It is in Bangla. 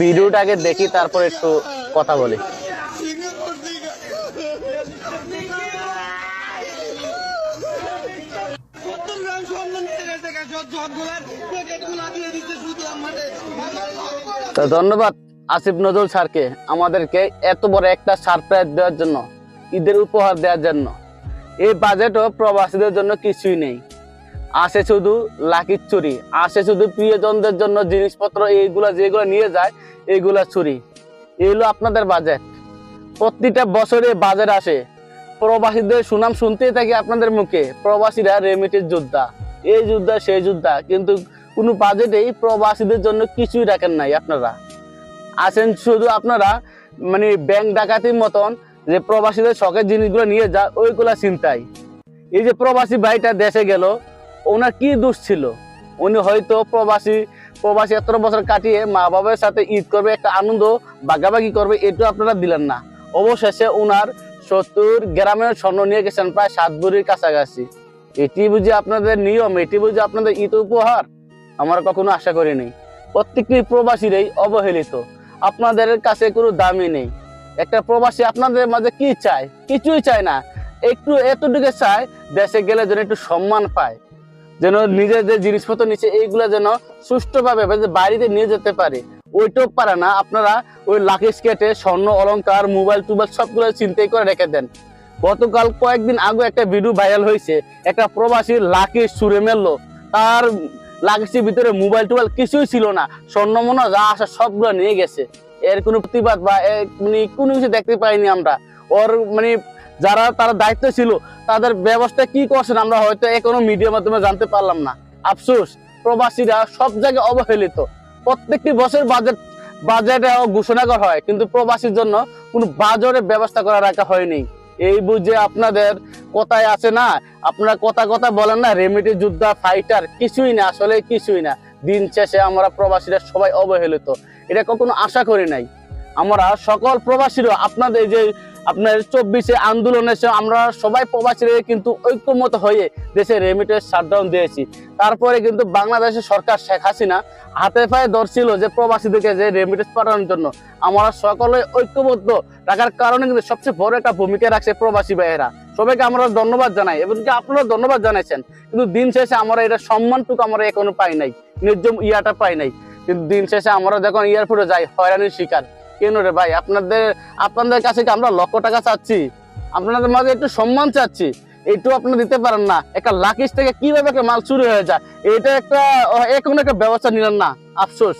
ভিডিওটাকে দেখি, তারপর একটু কথা বলি। তো ধন্যবাদ আসিফ নজরুল স্যারকে আমাদেরকে এত বড় একটা সারপ্রাইজ দেওয়ার জন্য, ঈদের উপহার দেওয়ার জন্য। এই বাজেটও প্রবাসীদের জন্য কিছুই নেই। আসে শুধু লাকির চুরি, আসে শুধু প্রিয়জনদের জন্য জিনিসপত্র, এইগুলা যেগুলো নিয়ে যায়, এইগুলা চুরি। এগুলো আপনাদের বাজেট প্রতিটা বছরে বাজেট আসে। প্রবাসীদের সুনাম শুনতেই থাকি আপনাদের মুখে। প্রবাসীরা রেমিটের যোদ্ধা। এই যোদ্ধা, সেই যোদ্ধা। কিন্তু কোনো বাজেটেই প্রবাসীদের জন্য কিছুই রাখেন নাই আপনারা। আছেন শুধু আপনারা মানে ব্যাংক ডাকাতির মতন যে প্রবাসীদের শখের জিনিসগুলো নিয়ে যা ওইগুলা চিন্তাই এই যে প্রবাসী ভাইটা দেশে গেল ওনার কি দোষ ছিল? উনি হয়তো প্রবাসী প্রবাসী এত বছর কাটিয়ে মা বাবার সাথে ঈদ করবে, একটা আনন্দ বাগাবাগি করবে এটা আপনারা দিলেন না। অবশেষে ওনার সত্তর গ্রামের স্বর্ণ নিয়ে গেছেন প্রায় সাত বুড়ির কাছাকাছি। এটি বুঝি আপনাদের নিয়ম, এটি বুঝি আপনাদের ঈদ উপহার? আমরা কখনো আশা করিনি প্রত্যেকটি প্রবাসীরাই অবহেলিত। আপনাদের কাছে কোনো দামই নেই। একটা প্রবাসী আপনাদের মাঝে কি চায়? কিছুই চায় না। একটু এতটুকু চায়, দেশে গেলে যেন একটু সম্মান পায়। যেন নিজের যে জিনিসপত্র নিচ্ছে এইগুলো যেন সুষ্ঠুভাবে বাড়িতে নিয়ে যেতে পারে, ওইটাও পারে না। আপনারা ওই লাকিস কেটে স্বর্ণ, অলংকার, মোবাইল টুবাইল সবগুলো চিন্তাই করে রেখে দেন। গতকাল কয়েকদিন আগে একটা ভিডিও ভাইরাল হয়েছে। একটা প্রবাসী লাকিস সুরে মেললো তার লাকিসের ভিতরে মোবাইল টোবাইল কিছুই ছিল না। স্বর্ণ মনে যা আসা সবগুলো নিয়ে গেছে। এর কোনো প্রতিবাদ বা মানে কোনো কিছু দেখতে পাইনি আমরা। ওর মানে যারা তার দায়িত্ব ছিল, তাদের ব্যবস্থা কি করছেন আমরা হয়তো এখনও মিডিয়ার মাধ্যমে জানতে পারলাম না। আফসোস, প্রবাসীরা সব জায়গায় অবহেলিত। প্রত্যেকটি বছর বাজেট বাজেটে ঘোষণা করা হয়, কিন্তু প্রবাসীর জন্য কোনো বাজারের ব্যবস্থা করা রাখা হয়নি। এই বুঝে আপনাদের কথায় আছে না? আপনারা কথা কথা বলেন না রেমিডি যোদ্ধা ফাইটার কিছুই না, আসলে কিছুই না। দিন শেষে আমরা প্রবাসীরা সবাই অবহেলিত। এটা কখনো আশা করি নাই। আমরা সকল প্রবাসীরা আপনাদের যে আপনার চব্বিশে আন্দোলনের সময় আমরা সবাই প্রবাসীরা কিন্তু ঐক্যমত হয়ে দেশে রেমিটেন্স শাটডাউন দিয়েছি। তারপরে কিন্তু বাংলাদেশের সরকার শেখ হাসিনা হাতে পায়ে ধরছিল যে প্রবাসীদেরকে যে রেমিটেন্স পাঠানোর জন্য। আমরা সকলে ঐক্যবদ্ধ রাখার কারণে কিন্তু সবচেয়ে বড় একটা ভূমিকা রাখছে প্রবাসী ভাইয়েরা। সবাইকে আমরা ধন্যবাদ জানাই এবং আপনারা ধন্যবাদ জানাইছেন। কিন্তু দিন শেষে আমরা এটা সম্মানটুকু আমরা এখনও পাই নাই ন্যায্য ইয়াটা পাই নাই। কিন্তু দিন শেষে আমরা যখন এয়ারপোর্টে যাই, হয়রানির শিকার। কেন রে ভাই? আপনাদের আপনাদের কাছে আমরা লক্ষ টাকা চাচ্ছি? আপনাদের মাঝে একটু সম্মান চাচ্ছি। একটু আপনি দিতে পারেন না। একটা লাকিস থেকে কীভাবে মাল চুরি হয়ে যায়? এটা একটা এখন একটা ব্যবস্থা নিলেন না। আফসোস।